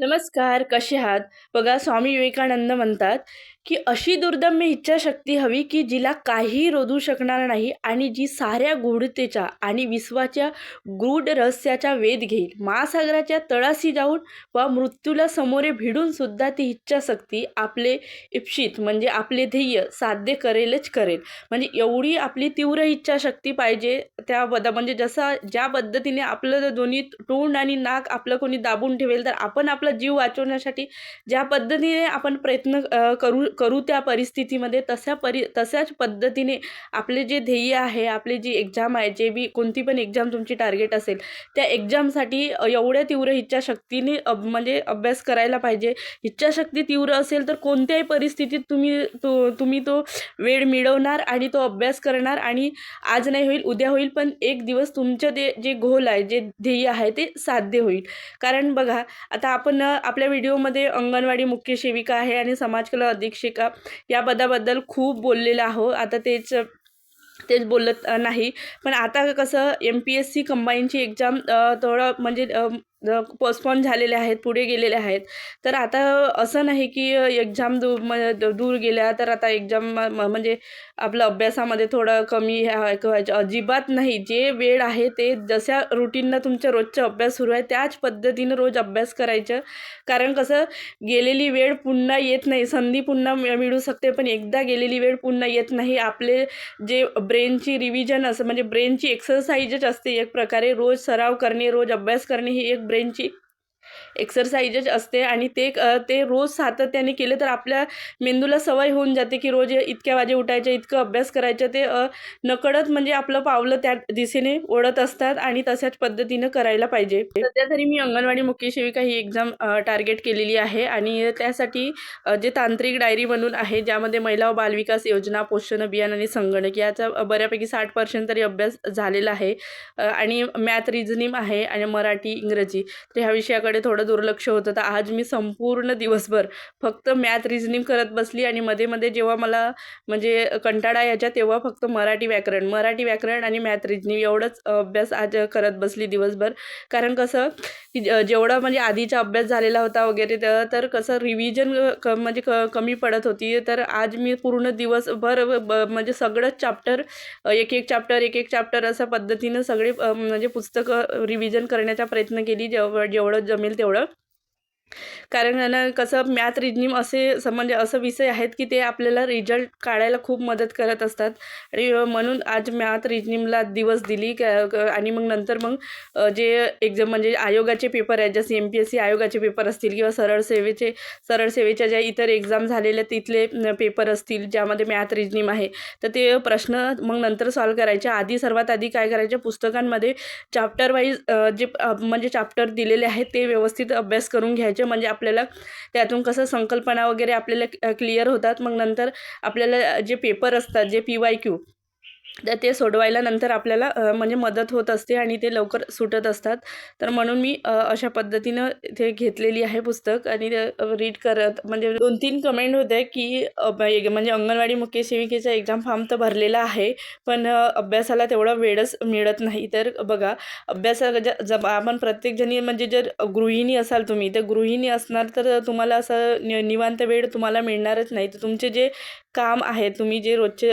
नमस्कार कसे आहात? बघा स्वामी विवेकानंद म्हणतात की अशी दुर्दम्य इच्छाशक्ती हवी की जिला काही रोधू शकणार नाही आणि जी साऱ्या गूढतेच्या आणि विश्वाच्या गूढ रहस्याचा वेध घेईल. महासागराच्या तळाशी जाऊन व मृत्यूला समोरे भिडून सुद्धा ती इच्छाशक्ती आपले इप्सित म्हणजे आपले ध्येय साध्य करेलच करेल. म्हणजे एवढी आपली तीव्र इच्छाशक्ती पाहिजे त्या बदा म्हणजे जसा ज्या पद्धतीने आपलं दोन्ही तोंड आणि नाक आपलं कोणी दाबून ठेवेल तर आपण आपला जीव वाचवण्यासाठी ज्या पद्धतीने आपण प्रयत्न करू करू त्या परिस्थितीमध्ये तशा परि तशाच पद्धतीने आपले जे ध्येय आहे आपली जी एक्झाम आहे जे बी कोणती पण एक्झाम तुमची टार्गेट असेल त्या एक्झामसाठी एवढ्या तीव्र इच्छाशक्तीने अब म्हणजे अभ्यास करायला पाहिजे. इच्छाशक्ती तीव्र असेल तर कोणत्याही परिस्थितीत तुम्ही तो तुम्ही तो वेळ मिळवणार आणि तो अभ्यास करणार आणि आज नाही होईल उद्या होईल पण एक दिवस तुमचं ते जे गोल आहे जे ध्येय आहे ते साध्य होईल. कारण बघा आता आपण आपल्या व्हिडिओमध्ये अंगणवाडी मुख्य सेविका आहे आणि समाजकला अधीक्षिका या पदाबद्दल खूप बोललेलं आहो आता तेच तेच बोलत नाही. पण आता कसं एम पी एस सी कंबाईनची एक्झाम थोडं म्हणजे पोस्टपोन झालेले आहेत पुढे गेलेले आहेत. तर आता असं नाही की एक्झाम दूर म दूर गेल्या तर आता एक्झाम म्हणजे आपलं अभ्यासामध्ये थोडं कमी ह्या व्हायचं अजिबात नाही. जे वेळ आहे ते जशा रुटीननं तुमच्या रोजचा अभ्यास सुरू आहे त्याच पद्धतीनं रोज अभ्यास करायचं. कारण कसं गेलेली वेळ पुन्हा येत नाही. संधी पुन्हा मिळू शकते पण एकदा गेलेली वेळ पुन्हा येत नाही. आपले जे ब्रेनची रिव्हिजन असं म्हणजे ब्रेनची एक्सरसाइजच असते एक प्रकारे रोज सराव करणे रोज अभ्यास करणे ही एक ब्रेनची एक्सरसाइजच असते आणि ते ते रोज सातत्याने केले तर आपल्या मेंदूला सवय होऊन जाते की रोज इतक्या वाजे उठायचे इतकं अभ्यास करायचं ते नकळत म्हणजे आपलं पावलं त्या दिशेने ओढत असतात आणि तशाच पद्धतीनं करायला पाहिजे. सध्या तरी मी अंगणवाडी मुख्य सेविका ही एक्झाम टार्गेट केलेली आहे आणि त्यासाठी जे तांत्रिक डायरी म्हणून आहे ज्यामध्ये महिला व बालविकास योजना पोषण अभियान आणि संगणक याचा बऱ्यापैकी साठ पर्सेंट तरी अभ्यास झालेला आहे. आणि मॅथ रिझनिंग आहे आणि मराठी इंग्रजी. तर ह्या विषयाकडे थोडं दुर्लक्ष होतं. तर आज मी संपूर्ण दिवसभर फक्त मॅथ रिझनिंग करत बसली आणि मध्ये मध्ये जेव्हा मला म्हणजे कंटाळा यायचा तेव्हा फक्त मराठी व्याकरण मराठी व्याकरण आणि मॅथ रिझनिंग एवढंच अभ्यास आज करत बसली दिवसभर. कारण कसं की जेवढा म्हणजे आधीचा अभ्यास झालेला होता वगैरे तर कसं रिव्हिजन क म्हणजे क कमी पडत होती. तर आज मी पूर्ण दिवसभर ब- म्हणजे सगळंच चाप्टर एक एक चाप्टर एक एक चाप्टर अशा पद्धतीनं सगळे म्हणजे पुस्तकं रिव्हिजन करण्याचा प्रयत्न केली. जेव जेवढं जमेल तेवढं. कारण ना कसं मॅथ रिजनिंग असे स म्हणजे असं विषय आहेत की ते आपल्याला रिझल्ट काढायला खूप मदत करत असतात. आणि म्हणून आज मॅथ रिजनिंगला दिवस दिली आणि मग नंतर मग जे एक्झाम म्हणजे आयोगाचे पेपर आहेत जसे एम पी एस सी आयोगाचे पेपर असतील किंवा सरळ सेवेचे सरळ सेवेच्या ज्या इतर एक्झाम झालेल्या तिथले पेपर असतील ज्यामध्ये मॅथ रिजनिंग आहे तर ते प्रश्न मग नंतर सॉल्व करायचे. आधी सर्वात आधी काय करायचे? पुस्तकांमध्ये चॅप्टर वाईज जे म्हणजे चॅप्टर दिलेले आहेत ते व्यवस्थित अभ्यास करून घ्यायचे. म्हणजे, म्हणजे आपल्याला त्यातून कसं संकल्पना वगैरे आपल्याला क्लिअर होतात. मग नंतर आपल्याला जे पेपर असतात जे पी वाय क्यू तर ते सोडवायला नंतर आपल्याला म्हणजे मदत होत असते आणि ते लवकर सुटत असतात. तर म्हणून मी अशा पद्धतीनं ते घेतलेली आहे पुस्तक आणि रीड करत म्हणजे दोन तीन कमेंट होते की म्हणजे अंगणवाडी मुख्य सेविकेचा एक्झाम फॉर्म तर भरलेला आहे पण अभ्यासाला तेवढा वेळच मिळत नाही. तर बघा अभ्यासा ज- जब आपण प्रत्येकजणी म्हणजे जर गृहिणी असाल तुम्ही तर गृहिणी असणार तर तुम्हाला असं नि निवांत वेळ तुम्हाला मिळणारच नाही. तर तुमचे जे काम आहे तुम्ही जे रोजचे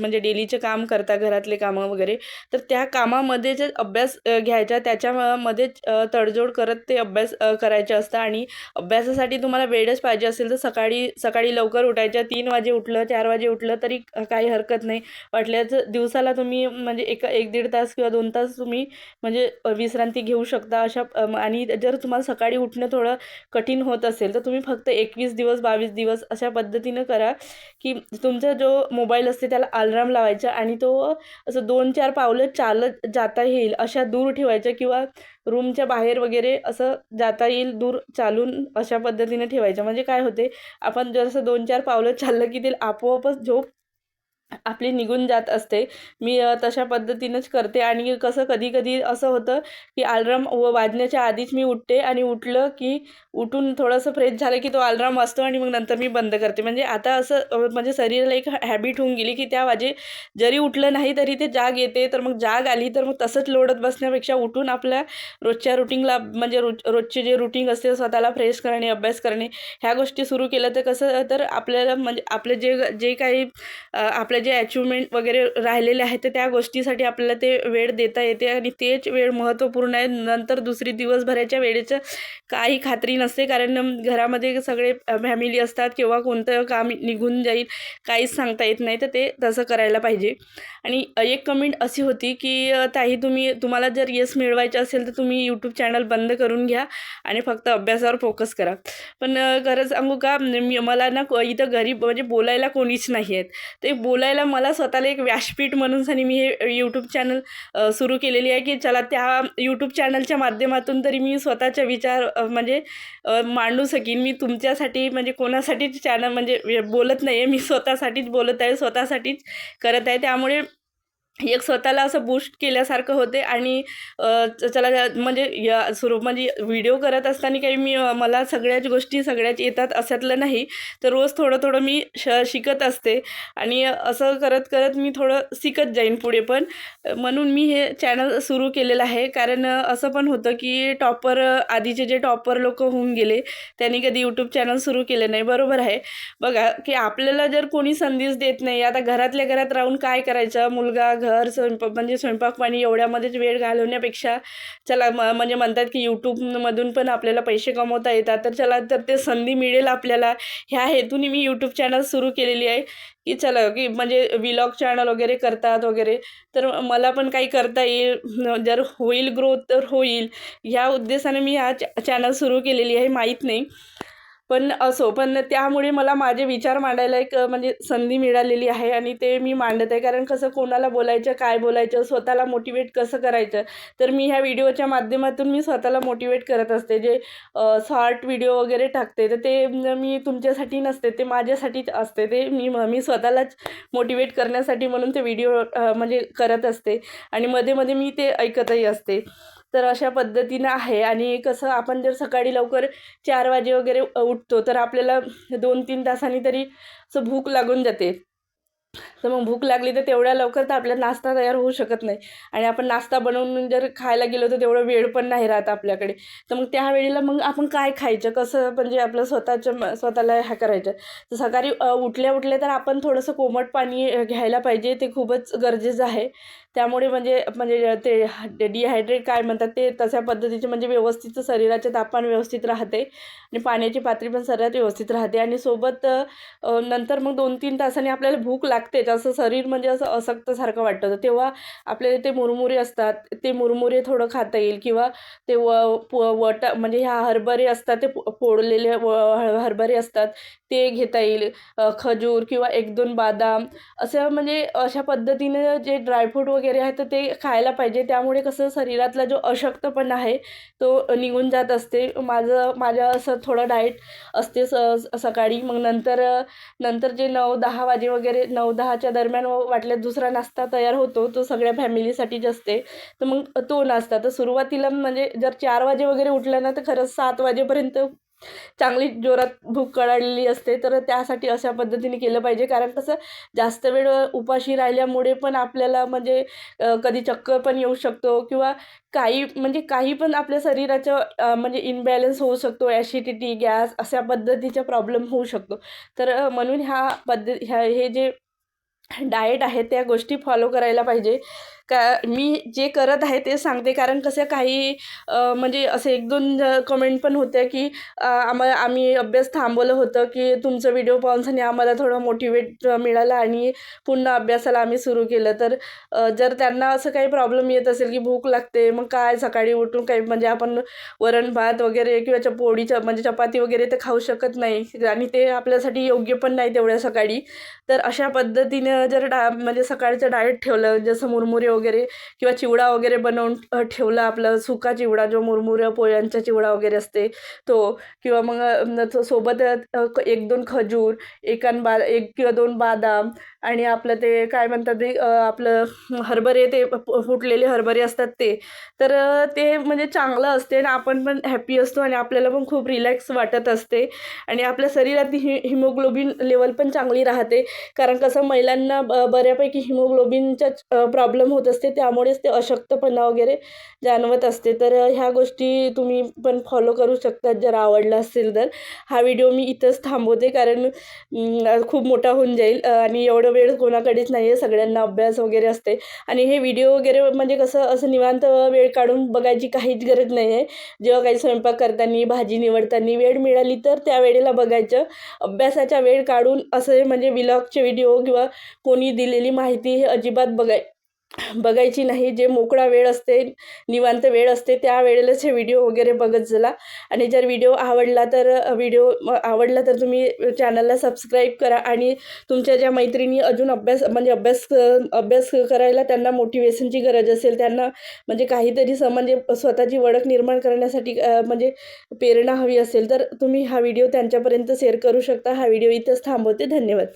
म्हणजे डेलीचे काम काम करता घरातले कामं वगैरे तर त्या कामामध्ये जे अभ्यास घ्यायचा त्याच्यामध्येच तडजोड करत ते अभ्यास करायचे असतं आणि अभ्यासासाठी तुम्हाला वेळच पाहिजे असेल तर सकाळी सकाळी लवकर उठायच्या तीन वाजे उठलं चार वाजे उठलं तरी काही हरकत नाही. वाटल्याचं दिवसाला तुम्ही म्हणजे एक एक दीड तास किंवा दोन तास तुम्ही म्हणजे विश्रांती घेऊ शकता अशा आणि जर तुम्हाला सकाळी उठणं थोडं कठीण होत असेल तर तुम्ही फक्त एकवीस दिवस बावीस दिवस अशा पद्धतीनं करा की तुमचा जो मोबाईल असते त्याला अलार्म लावायचा आणि आणि तो असं दोन चार पावलं चालत जाता येईल अशा दूर ठेवायच्या किंवा रूमच्या बाहेर वगैरे असं जाता येईल दूर चालून अशा पद्धतीने ठेवायच्या. म्हणजे काय होते आपण जर असं दोन चार पावलं चाललं की ते आपोआपच झोप आपली निघून जात असते. मी तशा पद्धतीनंच करते आणि कसं कधी कधी असं होतं की आलराम व वाजण्याच्या आधीच मी उठते आणि उठलं की उठून थोडंसं फ्रेश झालं की तो आलराम वाजतो आणि मग नंतर मी बंद करते. म्हणजे आता असं म्हणजे शरीराला एक हॅबिट होऊन गेली की त्या वाजे जरी उठलं नाही तरी ते जाग येते तर मग जाग आली तर मग तसंच लोडत बसण्यापेक्षा उठून आपल्या रोजच्या रुटीनला म्हणजे रोज रोजचे जे रुटीन असते स्वतःला फ्रेश करणे अभ्यास करणे ह्या गोष्टी सुरू केल्या तर कसं तर आपल्याला म्हणजे आपले जे जे काही आपल्या आपले जे अचिव्हमेंट वगैरे राहिलेले आहेत तर त्या गोष्टीसाठी आपल्याला ते वेळ देता येते आणि तेच वेळ महत्त्वपूर्ण आहे. नंतर दुसरी दिवसभराच्या वेळेचं काही खात्री नसते कारण घरामध्ये सगळे फॅमिली असतात किंवा कोणतं काम निघून जाईल काहीच सांगता येत नाही. तर ते तसं करायला पाहिजे. आणि एक कमेंट अशी होती की ताई तुम्ही तुम्हाला जर यश मिळवायचं असेल तर तुम्ही यूट्यूब चॅनल बंद करून घ्या आणि फक्त अभ्यासावर फोकस करा. पण अ, खरं सांगू का मी मला ना इथं घरी म्हणजे बोलायला कोणीच नाही आहेत. ते बोलायला मला स्वतःला एक व्यासपीठ म्हणून सनी मी हे यूट्यूब चॅनल सुरू केलेली आहे की चला त्या यूट्यूब चॅनलच्या माध्यमातून तरी मी स्वतःचे विचार म्हणजे मांडू शकेन मी तुमच्यासाठी म्हणजे कोणासाठीच चॅनल म्हणजे बोलत नाही आहे मी स्वतःसाठीच बोलत आहे स्वतःसाठीच करत आहे. त्यामुळे एक स्वतःला असं बूस्ट केल्यासारखं होते आणि चला म्हणजे या सुरू म्हणजे व्हिडिओ करत असताना काही मी मला सगळ्याच गोष्टी सगळ्याच येतात असतलं नाही. तर रोज थोडं थोडं मी श शिकत असते आणि असं करत करत मी थोडं शिकत जाईन पुढे पण. म्हणून मी हे चॅनल सुरू केलेलं आहे. कारण असं पण होतं की टॉपर आधीचे जे टॉपर लोक होऊन गेले त्यांनी कधी यूट्यूब चॅनल सुरू केले नाही. बरोबर आहे. बघा की आपल्याला जर कोणी संदेश देत नाही आता घरातल्या घरात राहून काय करायचं? मुलगा घर स्वयंपाक म्हणजे स्वयंपाक पाणी एवढ्यामध्येच वेळ घालवण्यापेक्षा चला म म्हणजे म्हणतात की यूट्यूबमधून पण आपल्याला पैसे कमवता येतात. तर चला तर ते संधी मिळेल आपल्याला. ह्या हेतूने मी यूट्यूब चॅनल सुरू केलेली आहे. की चला की म्हणजे विलॉग चॅनल वगैरे करतात वगैरे. तर मला पण काही करता येईल. जर होईल ग्रोथ तर होईल. ह्या उद्देशाने मी हा चॅ चॅनल सुरू केलेली आहे. माहीत नाही. पण असो पण त्यामुळे मला माझे विचार मांडायला एक म्हणजे संधी मिळालेली आहे आणि ते मी मांडत आहे. कारण कसं कोणाला बोलायचं काय बोलायचं स्वतःला मोटिवेट कसं करायचं तर मी ह्या व्हिडिओच्या माध्यमातून मी स्वतःला मोटिवेट करत असते. जे शॉर्ट व्हिडिओ वगैरे टाकते तर ते मी तुमच्यासाठी नसते ते माझ्यासाठीच असते. ते मी मी स्वतःलाच मोटिवेट करण्यासाठी म्हणून ते व्हिडिओ म्हणजे करत असते. आणि मध्ये मध्ये मी ते ऐकतही असते. तर अशा पद्धतीनं आहे. आणि कसं आपण जर सकाळी लवकर चार वाजे वगैरे उठतो तर आपल्याला दोन तीन तासांनी तरी असं भूक लागून जाते. तर मग भूक लागली तर तेवढ्या लवकर तर आपल्याला नाश्ता तयार होऊ शकत नाही. आणि आपण नाश्ता बनवून जर खायला गेलो तर तेवढं वेळ पण नाही राहत आपल्याकडे. तर मग त्यावेळेला मग आपण काय खायचं? कसं म्हणजे आपलं स्वतःच्या स्वतःला ह्या करायचं? तर सकाळी उठल्या उठल्या तर आपण थोडंसं कोमट पाणी घ्यायला पाहिजे. ते खूपच गरजेचं आहे. त्यामुळे म्हणजे म्हणजे ते डिहायड्रेट काय म्हणतात ते तशा पद्धतीचे म्हणजे व्यवस्थित शरीराचे तापमान व्यवस्थित राहते. आणि पाण्याची पातळी पण सर्वात व्यवस्थित राहते. आणि सोबत नंतर मग दोन तीन तासांनी आपल्याला भूक लागतेच. असं शरीर म्हणजे असं असक्तसारखं वाटतं. तर तेव्हा आपले ते मुरमुरे असतात. ते मुरमुरे थोडं खाता येईल. किंवा ते व प- वट म्हणजे ह्या हरभरे असतात ते फोडलेले व हरभरे असतात ते घेता येईल. खजूर किंवा एक दोन बादाम. असं म्हणजे अशा पद्धतीने जे ड्रायफ्रूट वगैरे वगैरे आहे तर ते खायला पाहिजे. त्यामुळे कसं शरीरातला जो अशक्तपणा आहे तो निघून जात असते. माझं माझ्या असं थोडं डाएट असते स सकाळी. मग नंतर नंतर जे नऊ दहा वाजे वगैरे नऊ दहाच्या दरम्यान वाटल्यास दुसरा नाश्ता तयार होतो. तो सगळ्या फॅमिलीसाठीच असते. तर मग तो नाश्ता. तर सुरुवातीला म्हणजे जर चार वाजे वगैरे उठलं ना तर खरंच सात वाजेपर्यंत चांगली जोरात भूक कळालेली असते तर त्यासाठी अशा पद्धतीने केलं पाहिजे. कारण कसं जास्त वेळ उपाशी राहिल्यामुळे पण आपल्याला म्हणजे कधी चक्कर पण येऊ शकतो किंवा काही म्हणजे काही पण आपल्या शरीराचं म्हणजे इनबॅलन्स होऊ शकतो. ॲसिडिटी गॅस अशा पद्धतीचा प्रॉब्लेम होऊ शकतो. तर म्हणून ह्या पद्धत ह्या हे जे डाएट आहे त्या गोष्टी फॉलो करायला पाहिजे. का मी जे करत आहे ते सांगते. कारण कसं काही म्हणजे असे एक दोन कमेंट पण होत्या की आम्हाला आम्ही अभ्यास थांबवलं होतं की तुमचं व्हिडिओ पाहूनसनी आम्हाला थोडं मोटिवेट मिळालं आणि पुन्हा अभ्यासाला आम्ही सुरू केलं. तर जर त्यांना असं काही प्रॉब्लेम येत असेल की भूक लागते मग काय? सकाळी उठून काही म्हणजे आपण वरण भात वगैरे किंवा च म्हणजे चपाती वगैरे तर खाऊ शकत नाही आणि ते आपल्यासाठी योग्य पण नाही तेवढ्या सकाळी. तर अशा पद्धतीने जर डा म्हणजे सकाळचं डाएट ठेवलं जसं मुरमुरे वगैरे किंवा चिवडा वगैरे बनवून ठेवला आपलं सुका चिवडा जो मुरमुऱ्या पोळ्यांचा चिवडा वगैरे असते तो किंवा मग तो सोबत एक दोन खजूर एकान बा एक किंवा दोन बादाम आणि आपलं ते काय म्हणतात ते आपलं हरभरे ते फुटलेले हरभरे असतात ते तर ते म्हणजे चांगलं असते आणि आपण पण हॅपी असतो आणि आपल्याला पण खूप रिलॅक्स वाटत असते आणि आपल्या शरीरात हि हिमोग्लोबिन लेवल पण चांगली राहते. कारण कसं महिलांना ब बऱ्यापैकी हिमोग्लोबिनचा प्रॉब्लेम होत असते त्यामुळेच ते अशक्तपणा वगैरे जाणवत असते. तर ह्या गोष्टी तुम्ही पण फॉलो करू शकतात जर आवडला असेल तर. हा व्हिडिओ मी इथंच थांबवते कारण खूप मोठा होऊन जाईल आणि एवढं वेळ कोणाकडेच नाही आहे सगळ्यांना अभ्यास वगैरे असते. आणि हे व्हिडिओ वगैरे म्हणजे कसं असं निवांत वेळ काढून बघायची काहीच गरज नाही आहे जेव्हा काही स्वयंपाक करताना भाजी निवडताना वेळ मिळाली तर त्या वेळेला बघायचं. अभ्यासाचा वेळ काढून असे म्हणजे विलॉगचे व्हिडिओ किंवा कोणी दिलेली माहिती हे अजिबात बघाय बघायची नाही. जे मोकळा वेळ असते निवांत वेळ असते त्या वेळेलाच हे व्हिडिओ वगैरे बघत झाला आणि जर व्हिडिओ आवडला तर व्हिडिओ आवडला तर तुम्ही चॅनलला सबस्क्राईब करा आणि तुमच्या ज्या मैत्रिणी अजून अभ्यास म्हणजे अभ्यास अभ्यास करायला त्यांना मोटिवेशनची गरज असेल त्यांना म्हणजे काहीतरी स म्हणजे स्वतःची ओळख निर्माण करण्यासाठी म्हणजे प्रेरणा हवी असेल तर तुम्ही हा व्हिडिओ त्यांच्यापर्यंत शेअर करू शकता. हा व्हिडिओ इथंच थांबवते. धन्यवाद.